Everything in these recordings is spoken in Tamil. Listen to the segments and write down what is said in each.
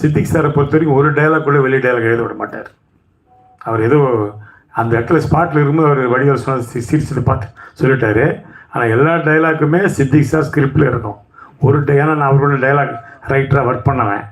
சித்திக் சாரை பொறுத்த வரைக்கும் ஒரு டைலாக் கூட வெளி டைலாக் எழுத விட மாட்டார். அவர் ஏதோ அந்த இடத்துல ஸ்பாட்டில் இருக்கும்போது அவர் வடிவேல் சொன்ன சி- சிரிச்சதை பார்த்து சொல்லிட்டாரு. ஆனால் எல்லா டைலாக்குமே சித்திக் சார் ஸ்கிரிப்டில் இருக்கும். ஒரு டை ஏன்னா நான் அவரோட டைலாக் ரைட்டராக ஒர்க் பண்ணவன்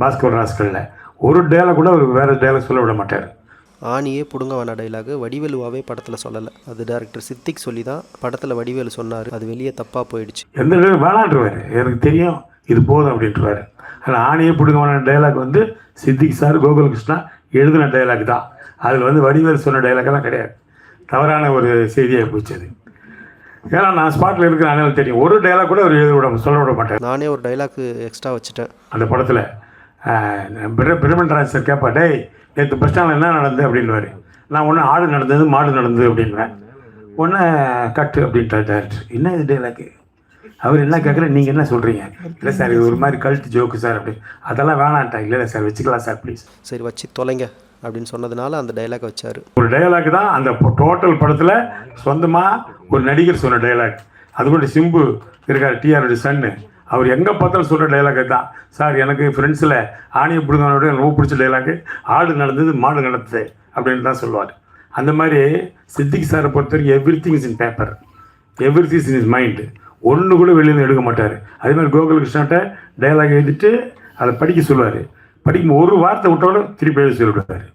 பாஸ்கர் ராஸ்கலில். ஒரு டைலாக் கூட அவர் வேறு டைலாக் சொல்ல விட மாட்டார். ஆணியே புடுங்க வேணா டைலாகு வடிவேலுவாவே படத்தில் சொல்லலை. அது டேரக்டர் சித்திக் சொல்லி தான் படத்தில் வடிவேலு சொன்னார். அது வெளியே தப்பாக போயிடுச்சு. எந்த வேணான்றவார். எனக்கு தெரியும் இது போதும் அப்படின்ட்டுருவார் ஆனால் ஆணையே பிடுங்கமான டைலாக் வந்து சித்திக் சார் கோகுலகிருஷ்ணா எழுதின டைலாக் தான். அதில் வந்து வடிவேல் சொன்ன டைலாக்கெல்லாம் கிடையாது. தவறான ஒரு செய்தியாக போச்சு அது. ஏன்னா நான் ஸ்பாட்டில் இருக்கிற அண்ணனுக்கு தெரியும். ஒரு டைலாக் கூட அவர் எழுத விட சொல்ல விட மாட்டார். நானே ஒரு டைலாக்கு எக்ஸ்ட்ரா வச்சுட்டேன். அந்த படத்தில் பிரமன்ராஜ் சார் கேட்பா டேய் நேற்று பஸ் ஸ்டாண்டில் என்ன நடந்தது? அப்படின்னுவார். நான் ஒன்று ஆடு நடந்தது மாடு நடந்தது அப்படின்வேன் ஒன்று கட்டு அப்படின்ட்டார் டேரக்டர் என்ன இது டைலாக்கு அவர் என்ன கேட்குற நீங்கள் என்ன சொல்கிறீங்க இல்லை சார் இது ஒரு மாதிரி கல்ட்டு ஜோக்கு சார் அப்படி. அதெல்லாம் வேணான்ட்டா இல்லை இல்லை சார் வச்சுக்கலாம் சார் ப்ளீஸ் சரி வச்சு தொலைங்க அப்படின்னு சொன்னதுனால அந்த டைலாக் வச்சார். ஒரு டயலாக் தான் அந்த டோட்டல் படத்தில் சொந்தமாக ஒரு நடிகர் சொன்ன டயலாக் அது கூட சிம்பு இருக்கார் டிஆருடைய சன்னு அவர் எங்கே பார்த்தாலும் சொல்கிற டைலாக் தான். சார் எனக்கு ஃப்ரெண்ட்ஸில் ஆணியை எனக்கு ரொம்ப பிடிச்ச டைலாக்கு ஆடு நடந்தது மாடு நடந்தது அப்படின்னு தான் சொல்லுவார். அந்த மாதிரி சித்திக் சாரை பொறுத்த வரைக்கும் everything is in paper every in is mind ஒன்று கூட வெளியில் எடுக்க மாட்டார். அதே மாதிரி கோகுலகிருஷ்ணாட்ட டைலாக் எழுதிட்டு அதை படிக்க சொல்லுவார். படிக்கும் ஒரு வார்த்தை விட்டோட திருப்பி எழுதி சொல்லிவிடுவார்